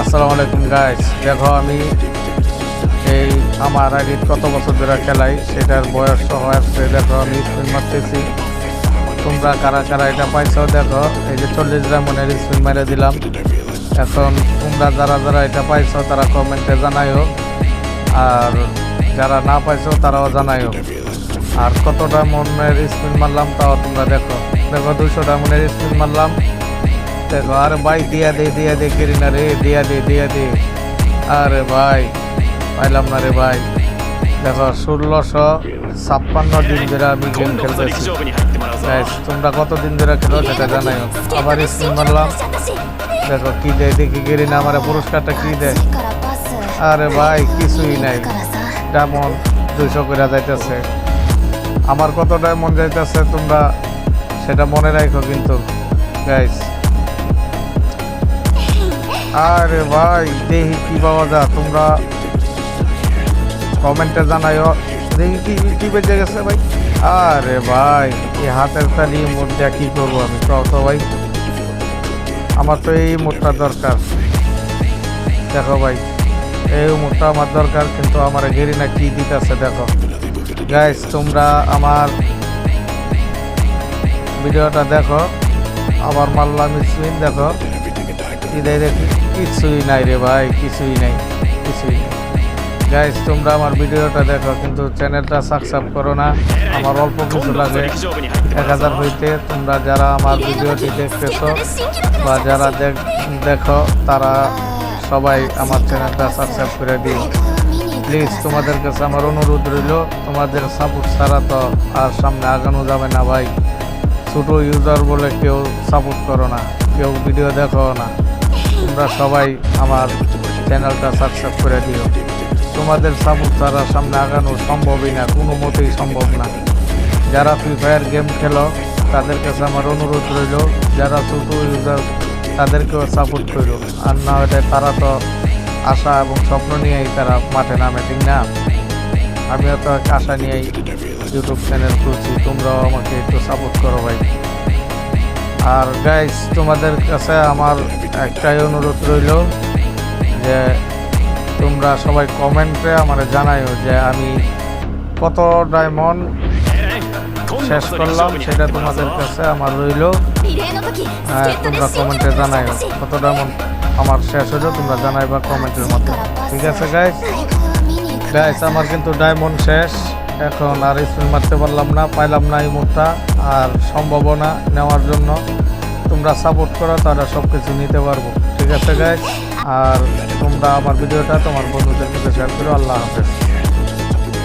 আসসালামু আলাইকুম গাইস দেখো, আমি এই আমার আগে কত বছর ধরে খেলাই, সেটার বয়স সহ আসছে দেখো, আমি স্পিন মারতেছি। তোমরা কারা কারা এটা পাইছো, দেখো, এই যে চল্লিশ রামনের স্পিন মেরে দিলাম। এখন তোমরা যারা যারা এটা পাইছো, তারা কমেন্টে জানাইও। আর যারা না পাইছো, তারাও জানাইও। আর কতটা মনের স্পিন মারলাম, তাও তোমরা দেখো। দেখো দুশোটা মনের স্পিন মারলাম। দেখো আর ভাই দিয়া দে দিয়া দে করি না রে দিয়া দে দিয়া দে। আরে ভাই পাইলাম না রে ভাই। দেখো ষোলোশো ছাপ্পান্ন দিন ধরে আমি গেম খেলতেছি। তোমরা কতদিন ধরে খেলো সেটা জানাই। আবার স্ক্রিন মারলাম। দেখো কি দেয় দেখি গেরি না আমার পুরস্কারটা কি দেয়। আরে ভাই কিছুই নাই। ডায়মন্ড দুইশো করে যাইতেছে। আমার কত ডায়মন্ড যাইতেছে তোমরা সেটা মনে রাখো কিন্তু। গাইস আরে ভাই, দেখি কি পাওয়া যা তোমরা কমেন্টে জানাইও। দেখি কি কি বেঁচে গেছে ভাই। আরে ভাই, এই হাতের তালি মুখটা কি করব আমি? তো ভাই। আমার তো এই মুখটা দরকার। দেখো ভাই, এই মুখটা আমার দরকার, কিন্তু আমার গেরি না কি দিতেছে, দেখো। গাইস তোমরা আমার ভিডিওটা দেখো। আবার মাল্লা স্ক্রিন দেখো। কিছুই নাই রে ভাই কিছুই নাই কিছুই নাই। গাইজ তোমরা আমার ভিডিওটা দেখো কিন্তু চ্যানেলটা সাবস্ক্রাইব করো না আমার অল্প কিছু লাগে। এক হাজার হইতে তোমরা যারা আমার ভিডিওটি দেখতেছো বা যারা দেখো তারা সবাই আমার চ্যানেলটা সাবস্ক্রাইব করে দিই প্লিজ তোমাদের কাছে আমার অনুরোধ রইল তোমাদের সাপোর্ট ছাড়া তো আর সামনে আগানো যাবে না ভাই। ছোটো ইউজার বলে কেউ সাপোর্ট করো না কেউ ভিডিও দেখো না। তোমরা সবাই আমার চ্যানেলটা সাবস্ক্রাইব করে দিও। তোমাদের সাপোর্ট ছাড়া সামনে আগানো সম্ভবই না, কোনো মতেই সম্ভব না। যারা ফ্রি ফায়ার গেম খেলো, তাদের কাছে আমার অনুরোধ রইল, যারা ছোটো ইউজার তাদেরকেও সাপোর্ট করো। আর না হলে তারা তো আশা এবং স্বপ্ন নিয়েই তারা মাঠে নামে, ঠিক না? আমিও তো আশা নিয়েই ইউটিউব চ্যানেল খুলছি, তোমরাও আমাকে একটু সাপোর্ট করো ভাই। আর গাইজ তোমাদের কাছে আমার একটাই অনুরোধ রইল যে তোমরা সবাই কমেন্টে আমার জানাইও যে আমি কত ডায়মন্ড শেষ করলাম, সেটা তোমাদের কাছে আমার রইল। হ্যাঁ, তোমরা কমেন্টে জানাইও কত ডায়মন্ড আমার শেষ হলো, তোমরা জানাইবা কমেন্টের মধ্যে ঠিক আছে গাইজ গাইজ আমার কিন্তু ডায়মন্ড শেষ। এখন আর স্পিন মারতে পারলাম না, পাইলাম না এই মুহূর্তটা আর সম্ভাবনা নেওয়ার জন্য তোমরা সাপোর্ট করো তারা সব কিছু নিতে পারব। ঠিক আছে গাইজ আর তোমরা আমার ভিডিওটা তোমার বন্ধুদের সাথে শেয়ার করো। আল্লাহ হাফেজ।